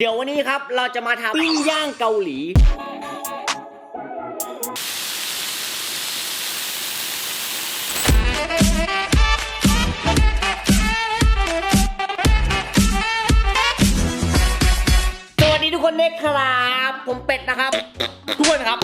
เดี๋ยววันนี้ครับเราจะมาทำปิ้งย่างเกาหลี สวัสดีทุกคนด้วยครับ ผมเป็ดนะครับ ทุกคนครับ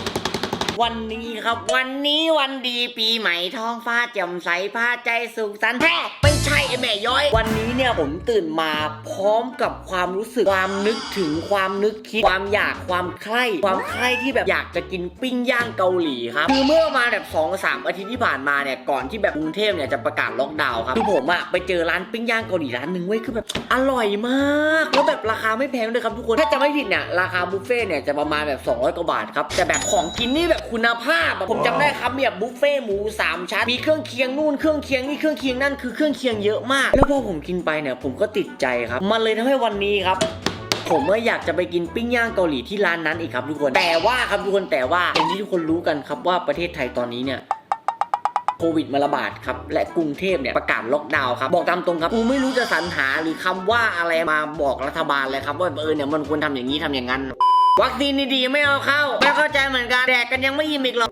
วันนี้ครับวันนี้วันดีปีใหม่ท้องฟ้าแจ่มใสผ้าใจสุขสันต์แท้ไม่ ใช่ไอแม่ย้อย วันนี้เนี่ยผมตื่นมาพร้อมกับความรู้สึกความนึกถึงความนึกคิดความอยากความใคร่ความใคร่ที่แบบอยากจะกินปิ้งย่างเกาหลีครับคือเมื่อมาแบบ2อสามอาทิตย์ที่ผ่านมาเนี่ยก่อนที่แบบกรุงเทพเนี่ยจะประกาศล็อกดาวน์ครับคือผมอะไปเจอร้านปิ้งย่างเกาหลีร้านหนึ่งเว้ยคือแบบอร่อยมากแล้วแบบราคาไม่แพงด้วยครับทุกคนถ้าจะไม่ผิดเนี่ยราคาบุฟเฟ่เนี่ยจะประมาณแบบ200กว่าบาทครับแต่แบบของกินนี่แบบคุณภาพผมจำได้ครับแบบบุฟเฟ่หมูสามชั้นมีเครื่องเคียงนู่นเครื่องเคียงนี่เครื่องเคียงนั่นคือเครื่องเคียงเยอะมาก แล้วพอผมกินไปเนี่ยผมก็ติดใจครับ มันเลยทำให้วันนี้ครับผมก็อยากจะไปกินปิ้งย่างเกาหลีที่ร้านนั้นอีกครับทุกคน แต่ว่าครับทุกคนแต่ว่าอย่างที่ทุกคนรู้กันครับว่าประเทศไทยตอนนี้เนี่ยโควิดมาระบาดครับ และกรุงเทพเนี่ยประกาศล็อกดาวน์ครับ บอกตามตรงครับ กูไม่รู้จะสรรหาหรือคำว่าอะไรมาบอกรัฐบาลเลยครับ ว่าเออเนี่ยมันควรทำอย่างนี้ทำอย่างนั้น วัคซีนดีๆไม่เอาเข้า ไม่เข้าใจเหมือนกันแดกกันยังไม่ยิ้มอีกหรอก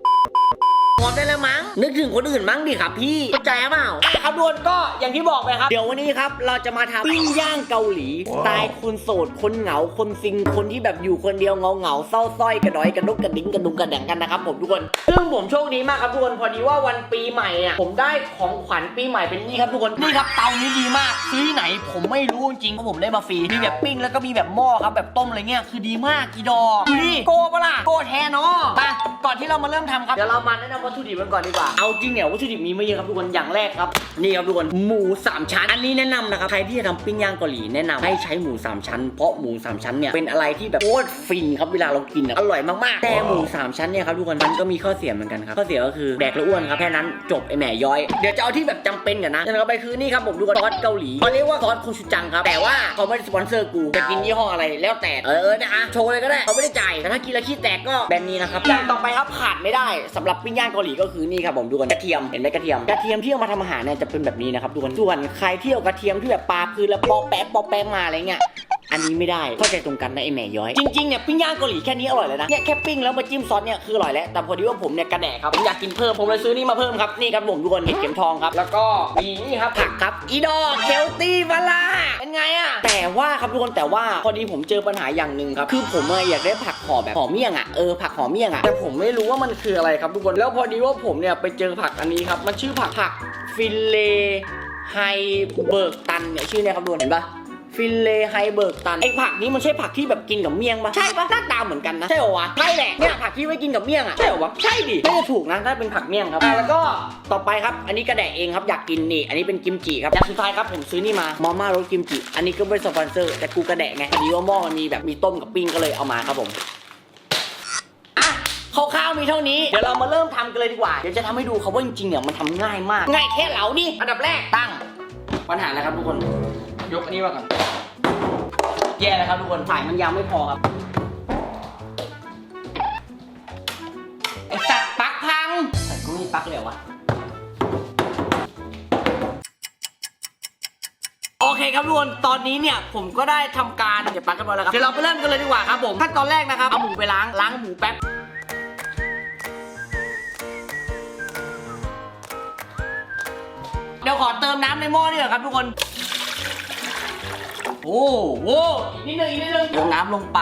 หมดได้แล้วมั้ง นึกถึงคนอื่นมั้งดิครับพี่เข้าใจเปล่าอะครับดวนก็อย่างที่บอกไปครับ เดี๋ยววันนี้ครับ เราจะมาทำปิ้งย่างเกาหลีสไตล์คนโสด คนเหงา คนซิง คนที่แบบอยู่คนเดียวเงาเงาๆเศร้าส้อยกระดอยกระดุกกระดิ้งกระดุงกระแดงกันนะครับผมทุกคน ซึ่งผมโชคดีมากครับทุกคน พอดีว่าวันปีใหม่อะผมได้ของขวัญปีใหม่เป็นนี่ครับทุกคน นี่ครับเตานี้ดีมากซื้อที่ไหนผมไม่รู้จริงๆเพราะผมได้มาฟรี มีแบบปิ้งแล้วก็มีแบบหม้อครับแบบต้มอะไรเงี้ยคือดีมากกีดอกดูดิโกปะล่ะโกแทนเนาะมาก่อนที่เรามาเริ่มทำครับเดี๋ยวเรามาแนะนำวัตถุดิบกันก่อนดีกว่า เอาจริงเนี่ยวัตถุดิบมีไม่เยอะครับทุกคน อย่างแรกครับ นี่ครับทุกคน หมูสามชั้น อันนี้แนะนำนะครับ ใครที่จะทำปิ้งย่างเกาหลีแนะนำให้ใช้หมูสามชั้น เพราะหมูสามชั้นเนี่ยเป็นอะไรที่แบบโคตรฟินครับเวลาเรากินอะอร่อยมากๆ แต่หมูสามชั้นเนี่ยครับทุกคน มันก็มีข้อเสียเหมือนกันครับ ข้อเสียก็คือแดกแล้วอ้วนครับ แค่นั้นจบไอแหม่ย้อย เดี๋ยวจะเอาที่แบบจำเป็นกันนะอย่างต่อไปคือนี่ครับผมดูกันซอสเกาหลีเขาเรียกว่าซอสโคชูจังครับ แต่ว่าเขาไม่ได้สปอนเซอร์กู จะกินยี่ห้ออะไรแล้วแต่ เออนะอะโชว์เลยก็ได้เขาไม่ได้จ่ายแต่ถ้ากินแล้วขี้แตกก็แบรนด์นี้นะครับอย่างต่อไปครับขาดไม่ได้สำหรับปิ้งย่างเกาหลีก็คือนี่ครับผมดูกันกระเทียมเห็นไหมกระเทียมกระเทียมที่เอามาทำอาหารเนี่ยจะเป็นแบบนี้นะครับทุกคนส่วนใครที่เอากระเทียมที่แบบปาพื้นแล้วปอแปะปอแปะมาอะไรเงี้ย อันนี้ไม่ได้ เข้าใจตรงกันนะไอแหม่ย้อย จริงๆเนี่ยปิ้งย่างเกาหลีแค่นี้อร่อยเลยนะ เนี่ยแค่ปิ้งแล้วมาจิ้มซอสเนี่ยคืออร่อยแล้ว แต่พอดีว่าผมเนี่ยกระแดกครับ ผมอยากกินเพิ่ม ผมเลยซื้อนี่มาเพิ่มครับ นี่ครับผมทุกคนเห็ดเข็มทองครับ แล้วก็มีนี่ครับผักครับ อีดอกเฮลตี้บาลาเป็นไงอะแต่ว่าครับทุกคนแต่ว่าพอดีผมเจอปัญหาอย่างหนึ่งครับ คือผมอะอยากได้ผักห่อแบบห่อเมี่ยงอะเออผักห่อเมี่ยงอะแต่ผมไม่รู้ว่ามันคืออะไรครับทุกคน แล้วพอดีว่าผมเนี่ยไปเจอผักอันนี้ครับ มันชื่อผักผักฟิเลไฮเบิร์กตันเนี่ยชื่อเนี่ยครับทุกคนเห็นปะ ฟินเลไฮเบิร์กตันไอผักนี้มันใช่ผักที่แบบกินกับเมี่ยงปะใช่ปะหน้าตาเหมือนกันนะใช่เหรอวะใช่แหละเนี่ยผักที่ไว้กินกับเมี่ยงอะใช่เหรอวะใช่ดิน่าจะถูกนะถ้าเป็นผักเมี่ยงครับอะแล้วก็ต่อไปครับอันนี้กระแดะเองครับอยากกินนี่อันนี้เป็นกิมจิครับอย่างสุดท้ายครับผมซื้อนี่มามาม่ารสกิมจิอันนี้ก็ไม่สปอนเซอร์แต่กูกระแดะไงพอดีว่าหม้อมันมีแบบมีต้มกับปิ้งก็เลยเอามาครับผมอะคร่าวๆมีเท่านี้ เดี๋ยวเรามาเริ่มทำกันเลยดีกว่า เดี๋ยวจะทำให้ดูครับว่าจริงๆเนี่ยมันทำง่ายมาก ง่ายแค่เหลานี่ อันดับแรกตั้ง ปัญหาแล้วครับทุกคน ยกอันนี้มาก่อนแย่แล้วครับทุกคนสายมันยาวไม่พอครับไอสัตว์ปลั๊กพังแต่กูมีปลั๊กเลยเหรอวะ โอเคครับทุกคน ตอนนี้เนี่ยผมก็ได้ทำการเก็บปลั๊กกันมาแล้วครับ เดี๋ยวเราไปเริ่มกันเลยดีกว่าครับผม ขั้นตอนแรกนะครับ เอาหมูไปล้าง ล้างหมูแป๊บ เดี๋ยวขอเติมน้ำในหม้อนี่ก่อนครับทุกคน โอ้โหอีกนิดนึงอีกนิดนึงเติมน้ำลงไป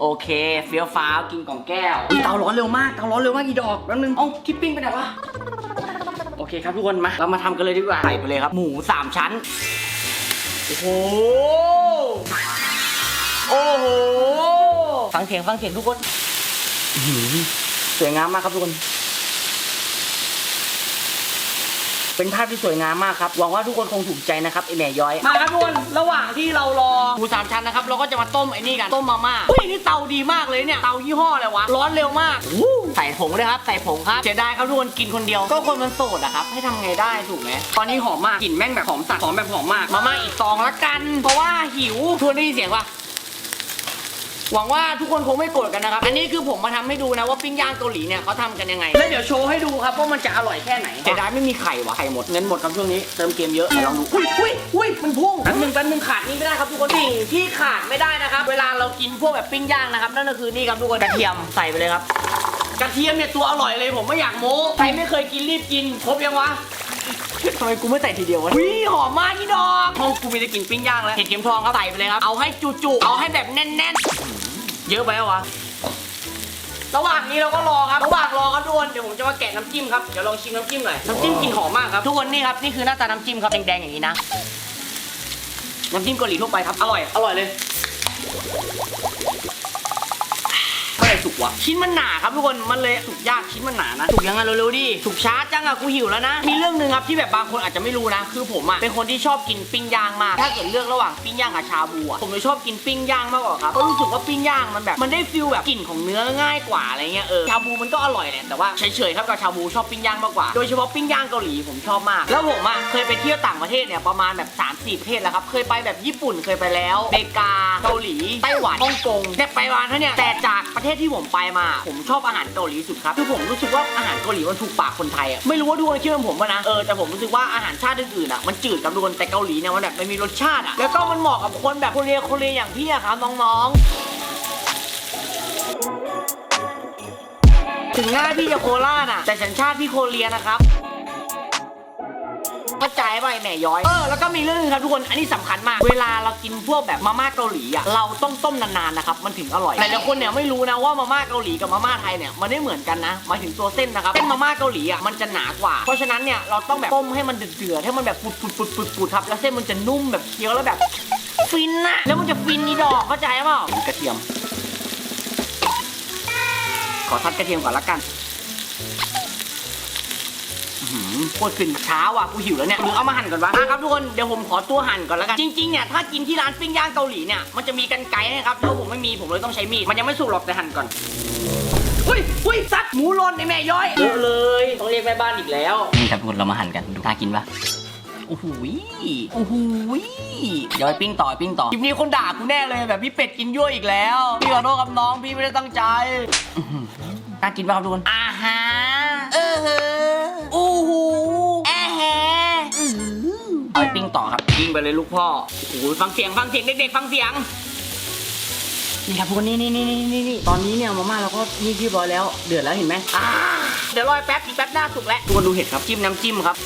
โอเคเฟี้ยวฟ้าวกินกล่องแก้วอุ๊ยเตาร้อนเร็วมากเตาร้อนเร็วมากอีดอกแป๊บนึงเอ้าทิปปิ้งไปไหนวะโอเคครับทุกคนมาเรามาทำกันเลยดีกว่าใส่ไปเลยครับ หมูสามชั้น โอ้โหโอ้โหฟังเสียงฟังเสียงทุกคนอื้อหือสวยงามมากครับทุกคน เป็นภาพที่สวยงามมากครับ หวังว่าทุกคนคงถูกใจนะครับไอแหม่ย้อย มาครับทุกคนระหว่างที่เรารอหมูสามชั้นนะครับเราก็จะมาต้มไอ้นี่กันต้มมาม่าเฮ้ยนี่เตาดีมากเลยเนี่ยเตายี่ห้ออะไรวะร้อนเร็วมากอู้ใส่ผงเลยครับใส่ผงครับเสียดายครับทุกคนกินคนเดียว ก็คนมันโสดอะครับให้ทำไงได้ถูกไหมตอนนี้หอมมากกลิ่นแม่งแบบหอมสัตว์หอมแบบหอมมากมาม่าอีกซองละกัน เพราะว่าหิวทวนได้ยินเสียงปะ หวังว่าทุกคนคงไม่โกรธกันนะครับ อันนี้คือผมมาทำให้ดูนะว่าปิ้งย่างเกาหลีเนี่ยเขาทำกันยังไง แล้วเดี๋ยวโชว์ให้ดูครับว่ามันจะอร่อยแค่ไหนแต่ได้ไม่มีไข่วะไข่หมดเงินหมดครับช่วงนี้เติมเกมเยอะไหนลองดูอุ้ยอุ้ยอุ้ยมันพุ่งแป๊บนึงแป๊บนึงขาดนี่ไม่ได้ครับทุกคนสิ่งที่ขาดไม่ได้นะครับ เวลาเรากินพวกแบบปิ้งย่างนะครับนั่นก็คือนี่ครับทุกคนกระเทียมใส่ไปเลยครับ กระเทียมเนี่ยตัวอร่อยเลยผมไม่อยากโม้ใครไม่เคยกินรีบกินครบยังวะทำไมกูไม่ใส่ทีเดียววะวิหอมมากพี่ดอกห้องกูมีแต่กลินปิ้งย่างแล้วเห็ดเข็มทองครับใส่ไปเลยครับ เอาให้จุๆเอาให้แบบแน่นๆ เยอะไปเหรอวะ ระหว่างนี้เราก็รอครับ ระหว่างรอครับทุกคน เดี๋ยวผมจะมาแกะน้ำจิ้มครับ เดี๋ยวลองชิมน้ำจิ้มหน่อย น้ำจิ้มกลิ่นหอมมากครับ ทุกคนนี่ครับ นี่คือหน้าตาน้ำจิ้มครับแดงๆอย่างนี้นะ น้ำจิ้มเกาหลีทั่วไปครับ อร่อย อร่อยเลย เมื่อไหร่ สุกวะชิ้นมันหนาครับทุกคนมันเลยสุกยากชิ้นมันหนานะสุกยังไงเร็วๆดิสุกช้าจังอะกูหิวแล้วนะ มีเรื่องหนึ่งครับที่แบบบางคนอาจจะไม่รู้นะ คือผมอะเป็นคนที่ชอบกินปิ้งย่างมากถ้าเกิดเลือกระหว่างปิ้งย่างกับชาบูอะผมจะชอบกินปิ้งย่างมากกว่าครับเพราะรู้สึกว่าปิ้งย่างมันแบบมันได้ฟิลแบบกลิ่นของเนื้อง่ายกว่าอะไรเงี้ยเออชาบูมันก็อร่อยแหละแต่ว่าเฉยๆครับกับชาบูชอบปิ้งย่างมากกว่าโดยเฉพาะปิ้งย่างเกาหลีผมชอบมาก แล้วผมอะเคยไปเที่ยวต่างประเทศเนี่ยประมาณแบบ3ามสี่ประเทศแล้วครับเคยไปแบบญี่ปุ่นเคยไปแล้วเมกาเกาหลีไต้หวันฮ่องกงเนี่ยไปมาทั้งเนี่ยแต่จากประเทศที่ผมไปมา ผมชอบอาหารเกาหลีสุดครับคือผมรู้สึกว่าอาหารเกาหลีมันถูกปากคนไทยอะไม่รู้ว่าทุกคนเชื่อผมป่ะนะเออแต่ผมรู้สึกว่าอาหารชาติอื่นๆอะมันจืดกับทุกคนแต่เกาหลีเนี่ยมันแบบมันมีรสชาติอะแล้วก็มันเหมาะกับคนแบบคนเรียคนเรียอย่างพี่อะครับน้องๆถึงหน้าพี่จะโคราชอะแต่สัญชาติพี่โคเรียนะครับ เข้าใจป่ะไอ้แม่ย้อย เออ แล้วก็มีเรื่องนึงครับทุกคน อันนี้สำคัญมาก เวลาเรากินพวกแบบมาม่าเกาหลีอะ เราต้องต้มนานๆนะครับ มันถึงอร่อย หลายๆคนเนี่ยไม่รู้นะว่ามาม่าเกาหลีกับมาม่าไทยเนี่ยมันไม่เหมือนกันนะหมายถึงตัวเส้นนะครับ เส้นมาม่าเกาหลีอะมันจะหนากว่า เพราะฉะนั้นเนี่ยเราต้องแบบต้มให้มันเดือดๆให้มันแบบปุดๆๆๆครับ แล้วเส้นมันจะนุ่มแบบเคี้ยวแล้วแบบฟินอะแล้วมันจะฟินนี่ดอกเข้าใจเปล่ากระเทียม ขอทัดกระเทียมก่อนละกันหืม โคตรขึ้นช้าว่ะกูหิวแล้วเนี่ยหรือเอามาหั่นก่อนวะอะครับทุกคนเดี๋ยวผมขอตัวหั่นก่อนแล้วกันจริงๆเนี่ยถ้ากินที่ร้านปิ้งย่างเกาหลีเนี่ยมันจะมีกันไกรนะครับแล้วผมไม่มีผมเลยต้องใช้มีดมันยังไม่สุกหรอกแต่หั่นก่อนอุ้ยอุ้ยซัดหมูหล่นไอ้แม่ย้อยเยอะเลยต้องเรียกแม่บ้านอีกแล้วนี่ครับทุกคนเรามาหั่นกันดูน่ากินปะโอ้โหยโอ้โหยย้อยปิ้งต่อปิ้งต่อคลิปนี้คนด่ากูแน่เลยแบบพี่เป็ดกินยั่วอีกแล้วพี่ขอโทษครับน้องพี่ไม่ได้ตั้งใจอื้อหือน่ากินป่ะครับทุกคนอาฮะเออเฮออู้ เอาไปปิ้งต่อครับปิ้งไปเลยลูกพ่อโอ้โหฟังเสียงฟังเสียงเด็กๆฟังเสียงนี่ครับทุกคนนี่นี่นี่นี่นี่นี่ตอนนี้เนี่ยมาม่าเราก็นี่เรียบร้อยแล้วเดือดแล้วเห็นไหมอ่าเดี๋ยวรอยแป๊บอีกแป๊บหน้าสุกแล้วทุกคนดูเห็ดครับจิ้มน้ำจิ้มครับ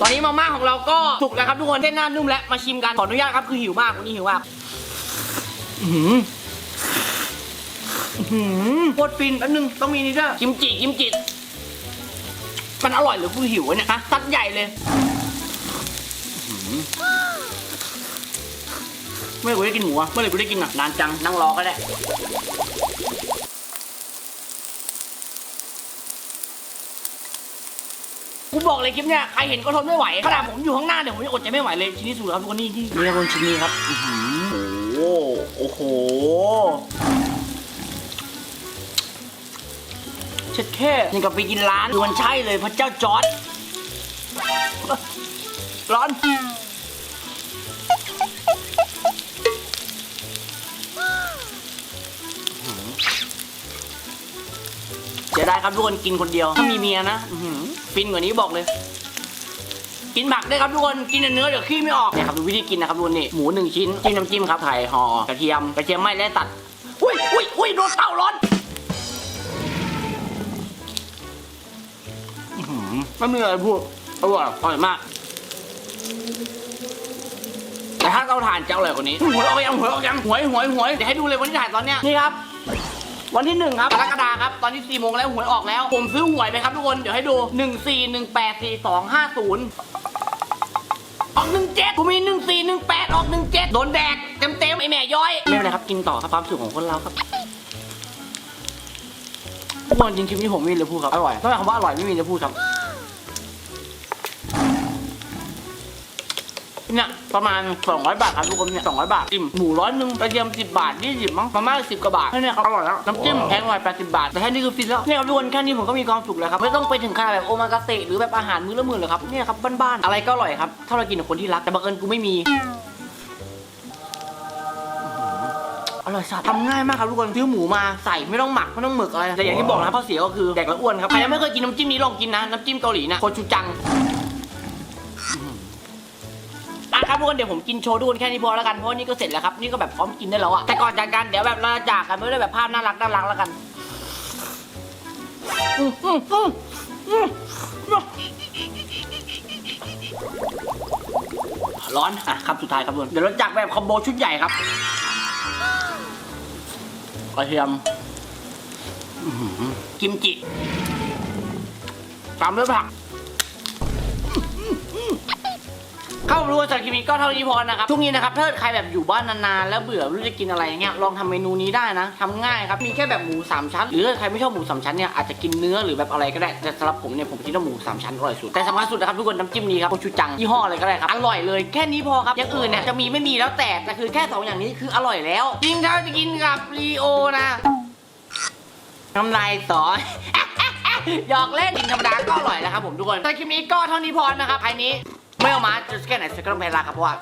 ตอนนี้มาม่าของเราก็สุกแล้วครับทุกคนเส้นหน้านุ่มแล้วมาชิมกันขออนุญาตครับคือหิวมากวันนี้หิวมากอื้อหืออื้อหือ โคตรฟินแป๊บนึงต้องมีนี่ด้วยกิมจิกิมจิมันอร่อยหรือกูหิววะเนี่ยฮะซัดใหญ่เลยเมื่อไหร่กูได้กินหมูอะเมื่อไหร่กูได้กินอะนานจังนั่งรอก็ได้กูบอกเลยคลิปเนี้ยใครเห็นก็ทนไม่ไหวขนาดผมอยู่ข้างหน้าเนี่ยผมยังอดใจไม่ไหวเลยชิ้นนี้สุดครับทุกคนนี่ที่นี่ครับทุกคนชิ้นนี้ครับอื้อหือโอ้โหโอ้โห เช็ดแค่ยังกับไปกินร้านคือมันใช่เลยพระเจ้าจอร์ดร้อนเสียดายครับทุกคนกินคนเดียว ถ้ามีเมียนะฟินกว่านี้บอกเลย กินผักได้ครับทุกคนกินเนื้อเดี๋ยวขี้ไม่ออกเนี่ยครับดูวิธีกินนะครับทุกคนนี่หมูหนึ่งชิ้นจิ้มน้ำจิ้มครับไข่ห่อกระเทียมกระเทียมไม่และตัดอุ้ยอุ้ยอุ้ยโดนเต่าร้อน ไม่มีอะไรพูดอร่อยอร่อยมาก แต่ถ้าเตาถ่านจะอร่อยกว่านี้หวยออกยังหวยออกยังหวยหวยหวยเดี๋ยวให้ดูเลยวันที่ถ่ายตอนเนี้ยนี่ครับ วันที่หนึ่งครับกรกฎาครับ ตอนนี้สี่โมงแล้วหวยออกแล้ว ผมซื้อหวยไปครับทุกคน เดี๋ยวให้ดูหนึ่งสี่หนึ่งแปดสี่สองห้าศูนย์ออกหนึ่งเจ็ดกูมีหนึ่งสี่หนึ่งแปดออกหนึ่งเจ็ดโดนแดกเต็มเต็มๆไอแม่ย้อย ไม่เป็นไรครับ กินต่อครับความสุขของคนเราครับทุกคนจริงคลิปนี้ผมไม่มีเลยพูดครับ อร่อยถ้าคำว่าอร่อยไม่มีเลยพูดครับ เนี่ยประมาณ 200 บาทครับทุกคนเนี่ย200 บาทอิ่มหมูร้อยหนึ่งกระเทียม10 บาท 20มั้งมาม่า10กว่าบาทแค่เนี้ครับอร่อยแล้วน้ำจิ้มแพงหน่อย80 บาท แต่แค่นี้คือฟินแล้วเนี่ยครับทุกคนแค่นี้ผมก็มีความสุขแล้วครับไม่ต้องไปถึงขนาดแบบโอมากาเสะหรือแบบอาหารมื้อละหมื่นเลยครับเนี่ยครับบ้านๆอะไรก็อร่อยครับถ้าเรากินกับคนที่รักแต่บังเอิญกูไม่มีอร่อยสัตว์ทำง่ายมากครับทุกคนซื้อหมูมาใส่ไม่ต้องหมักไม่ต้องหมึกอะไรแต่อย่างที่บอกนะข้อเสียก็คือแดกแล้วอ้วนครับใครยังไม่เคยกินน้ำจิ้มนี้ลองกินนะน้ำจิ้มเกาหลีนะโคชูจัง อะครับทุกคนเดี๋ยวผมกินโชว์ทุกคนแค่นี้พอแล้วกันเพราะว่านี่ก็เสร็จแล้วครับนี่ก็แบบพร้อมกินได้แล้วอะแต่ก่อนจากกันเดี๋ยวแบบเราจะจากกันไม่ได้แบบภาพน่ารักน่ารักแล้วกันอืมอืมอืมอืมร้อนอะครับสุดท้ายครับทุกคนเดี๋ยวเราจากแบบคอมโบชุดใหญ่ครับกระเทียมกิมจิตามด้วยผัก ข้ารู้ว่าจากคลิปนี้ก็เท่านี้พอนะครับช่วงนี้นะครับถ้าใครแบบอยู่บ้านนานๆแล้วเบื่อไม่รู้จะกินอะไรอย่างเงี้ยลองทำเมนูนี้ได้นะทำง่ายครับมีแค่แบบหมูสามชั้นหรือถ้าใครไม่ชอบหมูสามชั้นเนี่ยอาจจะกินเนื้อหรือแบบอะไรก็ได้แต่สำหรับผมเนี่ยผมคิดว่าหมูสามชั้นอร่อยสุดแต่สำคัญสุดนะครับทุกคนน้ำจิ้มนี้ครับโคชูจังยี่ห้ออะไรก็ได้ครับอร่อยเลยแค่นี้พอครับอย่างอื่นเนี่ยจะมีไม่มีแล้วแต่แต่คือแค่สองอย่างนี้คืออร่อยแล้วจริงถ้าจะกินกับรีโอนะน้ำลายสอ หยอกเล่นกินธรรมดาก็อร่อยแล้วครับผมทุกคนแต่คลิปนี้ก็เท่านี้พอนะครับใครนี้ ไม่เอามาจะแค่ไหนสก็ต้องไปลาครับเพราะว่า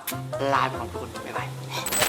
ลาไปก่อนทุกคนบ๊ายบาย